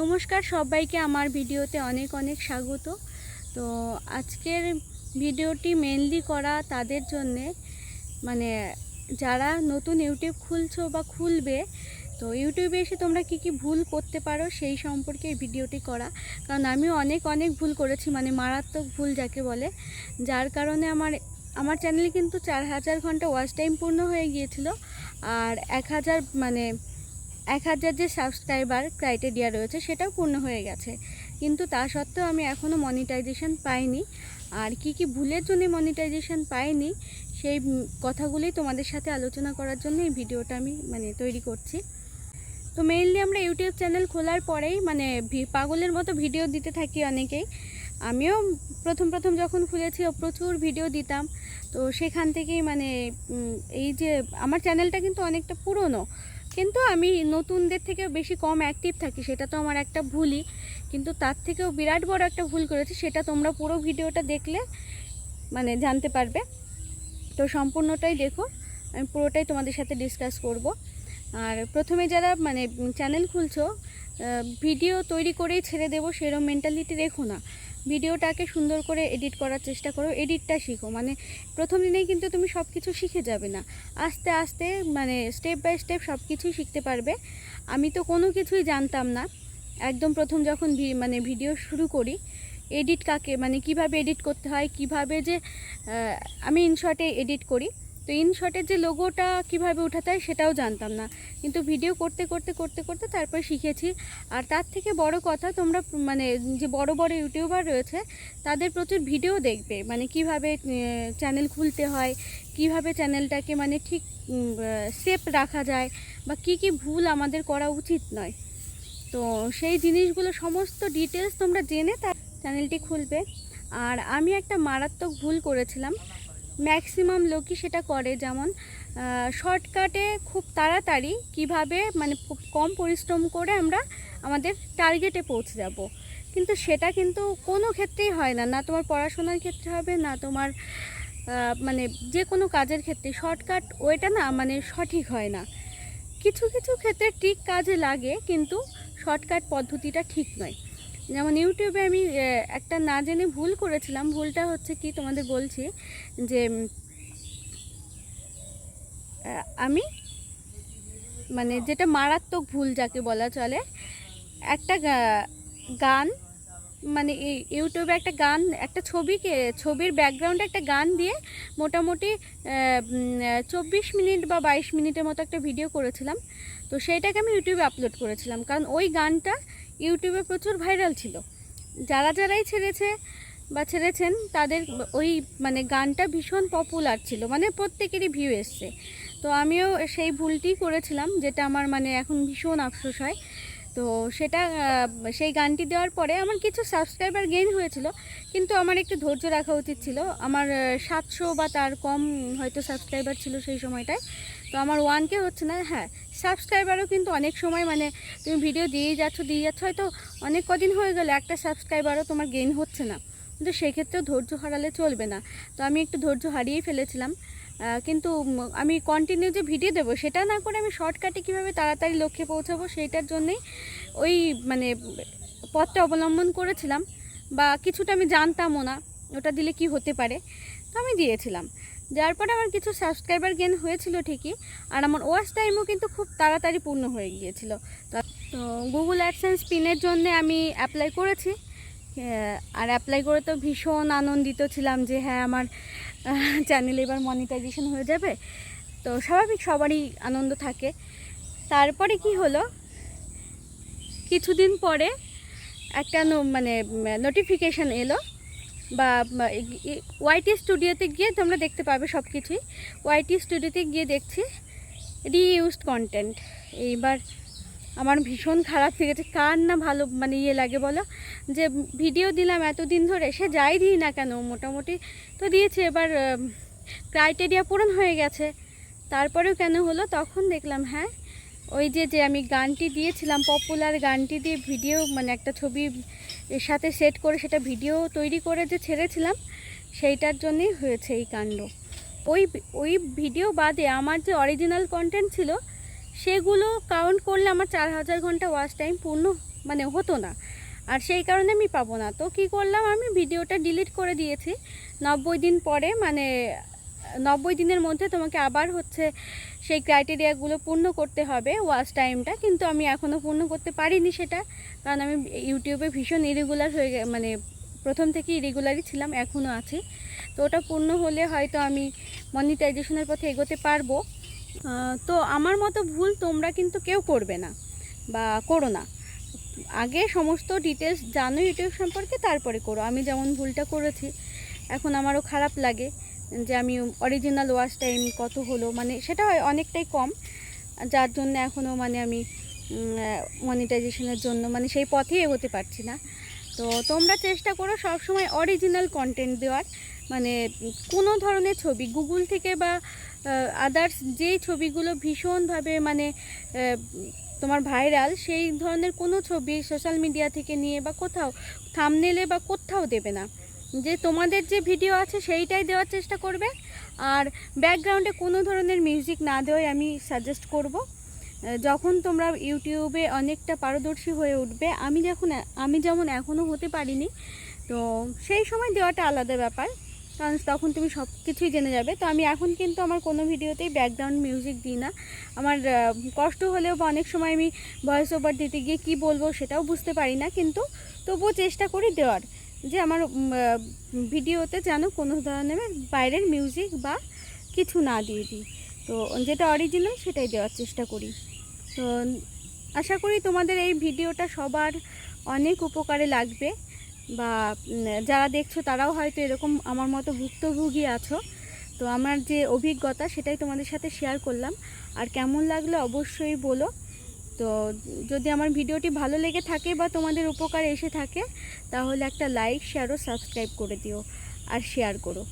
নমস্কার সবাইকে, আমার ভিডিওতে অনেক অনেক স্বাগত। তো আজকের ভিডিওটি মেনলি করা তাদের জন্যে মানে যারা নতুন ইউটিউব খুলছো বা খুলবে, তো ইউটিউবে এসে তোমরা কি কি ভুল করতে পারো সেই সম্পর্কে এই ভিডিওটি করা। কারণ আমিও অনেক অনেক ভুল করেছি মানে মারাত্মক ভুল যাকে বলে। যার কারণে আমার আমার চ্যানেলে কিন্তু চার হাজার ঘণ্টা ওয়াচ টাইম পূর্ণ হয়ে গিয়েছিল, আর এক হাজার মানে এক হাজার যে সাবস্ক্রাইবার ক্রাইটেরিয়া রয়েছে সেটাও পূর্ণ হয়ে গেছে। কিন্তু তা সত্ত্বেও আমি এখনও মনিটাইজেশন পাইনি। আর কি কি ভুলের জন্য মনিটাইজেশন পাইনি সেই উম, কথাগুলোই তোমাদের সাথে আলোচনা করার জন্য এই ভিডিওটা আমি মানে তৈরি করছি। তো মেইনলি আমরা ইউটিউব চ্যানেল খোলার পরেই মানে পাগলের মতো ভিডিও দিতে থাকি অনেকেই। আমিও প্রথম প্রথম যখন খুলেছি প্রচুর ভিডিও দিতাম। তো সেখান থেকেই মানে এই যে আমার চ্যানেলটা কিন্তু অনেকটা পুরনো। কিন্তু আমি নতুনদের থেকে বেশি কম অ্যাক্টিভ থাকি, সেটা তো আমার একটা ভুলই। কিন্তু তার থেকেও বিরাট বড় একটা ভুল করেছি, সেটা তোমরা পুরো ভিডিওটা দেখলে মানে জানতে পারবে। তো সম্পূর্ণটাই দেখো, আমি পুরোটাই তোমাদের সাথে ডিসকাস করব। আর প্রথমে যারা মানে চ্যানেল খুলছো ভিডিও তৈরি করেই ছেড়ে দেবো সেরকম মেন্টালিটি রেখো না। ভিডিওটাকে সুন্দর করে এডিট করার চেষ্টা করো, এডিটটা শিখো। মানে প্রথম দিনেই কিন্তু তুমি সব কিছু শিখে যাবে না। আস্তে আস্তে মানে স্টেপ বাই স্টেপ সব কিছুই শিখতে পারবে। আমি তো কোনো কিছুই জানতাম না। একদম প্রথম যখন মানে ভিডিও শুরু করি এডিট কাকে মানে কীভাবে এডিট করতে হয়, কীভাবে যে আমি ইনশর্টে এডিট করি। তো ইনশটের যে লোগোটা কীভাবে উঠাতে হয় সেটাও জানতাম না। কিন্তু ভিডিও করতে করতে করতে করতে তারপর শিখেছি। আর তার থেকে বড় কথা, তোমরা মানে যে বড় বড় ইউটিউবার রয়েছে, তাদের প্রচুর ভিডিও দেখবে। মানে কীভাবে চ্যানেল খুলতে হয়, কীভাবে চ্যানেলটাকে মানে ঠিক সেফ রাখা যায়, বা কি কি ভুল আমাদের করা উচিত নয়। তো সেই জিনিসগুলো সমস্ত ডিটেলস তোমরা জেনে তার চ্যানেলটি খুলবে। আর আমি একটা মারাত্মক ভুল করেছিলাম। ম্যাক্সিমাম লোকই সেটা করে, যেমন শর্টকাটে খুব তাড়াতাড়ি কীভাবে মানে কম পরিশ্রম করে আমরা আমাদের টার্গেটে পৌঁছে যাব। কিন্তু সেটা কিন্তু কোনো ক্ষেত্রেই হয় না। না তোমার পড়াশোনার ক্ষেত্রে হবে, না তোমার মানে যে কোনো কাজের ক্ষেত্রে। শর্টকাট ওইটা না মানে সঠিক হয় না। কিছু কিছু ক্ষেত্রে ঠিক কাজে লাগে, কিন্তু শর্টকাট পদ্ধতিটা ঠিক নয়। যেমন ইউটিউবে আমি একটা না জেনে ভুল করেছিলাম। ভুলটা হচ্ছে কি তোমাদের বলছি যে আমি মানে যেটা মারাত্মক ভুল যাকে বলা চলে, একটা গান মানে ইউটিউবে একটা গান, একটা ছবিকে, ছবির ব্যাকগ্রাউন্ডে একটা গান দিয়ে মোটামুটি চব্বিশ মিনিট বা বাইশ মিনিটের মতো একটা ভিডিও করেছিলাম। তো সেইটাকে আমি ইউটিউবে আপলোড করেছিলাম। কারণ ওই গানটা ইউটিউবে প্রচুর ভাইরাল ছিল। যারা যারাই ছেড়েছে বা ছেড়েছেন, তাদের ওই মানে গানটা ভীষণ পপুলার ছিল। মানে প্রত্যেকেরই ভিউ এসছে। তো আমিও সেই ভুলটি করেছিলাম, যেটা আমার মানে এখন ভীষণ আফসোস হয়। তো সেটা সেই গানটি দেওয়ার পরে আমার কিছু সাবস্ক্রাইবার গেইন হয়েছিল, কিন্তু আমার একটু ধৈর্য রাখা উচিত ছিল। আমার সাতশো বা তার কম হয়তো সাবস্ক্রাইবার ছিল সেই সময়টায়। তো আমার ওয়ানকে হচ্ছে না হ্যাঁ সাবস্ক্রাইবারও কিন্তু অনেক সময় মানে তুমি ভিডিও দিয়েই যাচ্ছ দিয়ে যাচ্ছ, হয়তো অনেক কদিন হয়ে গেলো, একটা সাবস্ক্রাইবারও তোমার গেইন হচ্ছে না। কিন্তু সেক্ষেত্রেও ধৈর্য হারালে চলবে না। তো আমি একটু ধৈর্য হারিয়েই ফেলেছিলাম। কিন্তু আমি কন্টিনিউ যে ভিডিও দেবো, সেটা না করে আমি শর্টকাটে কীভাবে তাড়াতাড়ি লক্ষ্যে পৌঁছাবো সেইটার জন্যেই ওই মানে পথটা অবলম্বন করেছিলাম বা কিছুটা আমি জানতামও না, ওটা দিলে কি হতে পারে, তো আমি দিয়েছিলাম। যার পরে আমার কিছু সাবস্ক্রাইবার গেন হয়েছিল ঠিকই, আর আমার ওয়াচ টাইমও কিন্তু খুব তাড়াতাড়ি পূর্ণ হয়ে গিয়েছিল। তো গুগল অ্যাডসেন্স পিনের জন্য আমি অ্যাপ্লাই করেছি। আর অ্যাপ্লাই করে তো ভীষণ আনন্দিত ছিলাম যে হ্যাঁ আমার চ্যানেল এবার মনিটাইজেশন হয়ে যাবে। তো স্বাভাবিক সবারই আনন্দ থাকে। তারপরে কি হলো? কিছুদিন পরে একটা মানে নোটিফিকেশান এলো বা ওয়াইটি স্টুডিওতে গিয়ে তোমরা দেখতে পাবে সব কিছুই ওয়াইটি স্টুডিওতে গিয়ে দেখছি রিইউজড কন্টেন্ট এইবার আমার ভীষণ খারাপ লেগেছে। কার না ভালো মানে ইয়ে লাগে বলো? যে ভিডিও দিলাম এতদিন ধরে, সে যাই দিই না কেন? মোটামুটি তো দিয়েছে, এবার ক্রাইটেরিয়া পূরণ হয়ে গেছে। তারপরেও কেন হলো? তখন দেখলাম হ্যাঁ ওই যে যে আমি গানটি দিয়েছিলাম পপুলার গানটি দিয়ে ভিডিও মানে একটা ছবি এর সাথে সেট করে সেটা ভিডিও তৈরি করে যে ছেড়েছিলাম, সেইটার জন্যই হয়েছে এই কাণ্ড। ওই ওই ভিডিও বাদে আমার যে অরিজিনাল কন্টেন্ট ছিল সেগুলো কাউন্ট করলে আমার চার হাজার ঘণ্টা ওয়াচ টাইম পূর্ণ মানে হতো না। আর সেই কারণে আমি পাবো না। তো কি করলাম, আমি ভিডিওটা ডিলিট করে দিয়েছি। নব্বই দিন পরে মানে নব্বই দিনের মধ্যে তোমাকে আবার হচ্ছে সেই ক্রাইটেরিয়াগুলো পূর্ণ করতে হবে ওয়াচ টাইমটা কিন্তু আমি এখনও পূর্ণ করতে পারিনি সেটা। কারণ আমি ইউটিউবে ভীষণ ইরেগুলার হয়ে মানে প্রথম থেকে ইরেগুলারই ছিলাম এখনও আছি। তো ওটা পূর্ণ হলে হয়তো আমি মনিটাইজেশনের পথে এগোতে পারব। তো আমার মতো ভুল তোমরা কিন্তু কেউ করবে না বা করো না। আগে সমস্ত ডিটেলস জানো ইউটিউব সম্পর্কে, তারপরে করো। আমি যেমন ভুলটা করেছি, এখন আমারও খারাপ লাগে যে আমি অরিজিনাল ওয়াচ টাইম কত হলো মানে সেটা হয় অনেকটাই কম। যার জন্য এখনও মানে আমি মনিটাইজেশনের জন্য মানে সেই পথেই এগোতে পারছি না। তো তোমরা চেষ্টা করো সবসময় অরিজিনাল কন্টেন্ট দেওয়ার। মানে কোনো ধরনের ছবি গুগল থেকে বা আদার্স যেই ছবিগুলো ভীষণভাবে মানে তোমার ভাইরাল সেই ধরনের কোনো ছবি সোশ্যাল মিডিয়া থেকে নিয়ে বা কোথাও থামনেলে বা কোথাও দেবে না। যে তোমাদের যে ভিডিও আছে সেইটাই দেওয়ার চেষ্টা করবে। আর ব্যাকগ্রাউন্ডে কোনো ধরনের মিউজিক না দেওয়াই আমি সাজেস্ট করব। যখন তোমরা ইউটিউবে অনেকটা পারদর্শী হয়ে উঠবে, আমি যখন আমি যেমন এখনও হতে পারিনি, তো সেই সময় দেওয়াটা আলাদা ব্যাপার। কারণ তখন তুমি সব কিছুই জেনে যাবে। তো আমি এখন কিন্তু আমার কোনো ভিডিওতেই ব্যাকগ্রাউন্ড মিউজিক দিই না। আমার কষ্ট হলেও বা অনেক সময় আমি ভয়েস ওভার দিতে গিয়ে কী বলব সেটাও বুঝতে পারি না। কিন্তু তবুও চেষ্টা করি দেওয়ার। যে আমার ভিডিওতে যেন কোনো ধরনের বাইরের মিউজিক বা কিছু না দিয়ে দিই। তো যেটা অরিজিনাল সেটাই দেওয়ার চেষ্টা করি। তো আশা করি তোমাদের এই ভিডিওটা সবার অনেক উপকারে লাগবে বা যারা দেখছ তারাও হয়তো এরকম আমার মতো ভুক্তভোগী আছো। তো আমার যে অভিজ্ঞতা সেটাই তোমাদের সাথে শেয়ার করলাম। আর কেমন লাগল অবশ্যই বলো। তো যদি আমার ভিডিওটি ভালো লেগে থাকে বা তোমাদের উপকার এসে থাকে, তাহলে একটা লাইক শেয়ার ও সাবস্ক্রাইব করে দিও। আর শেয়ার করো।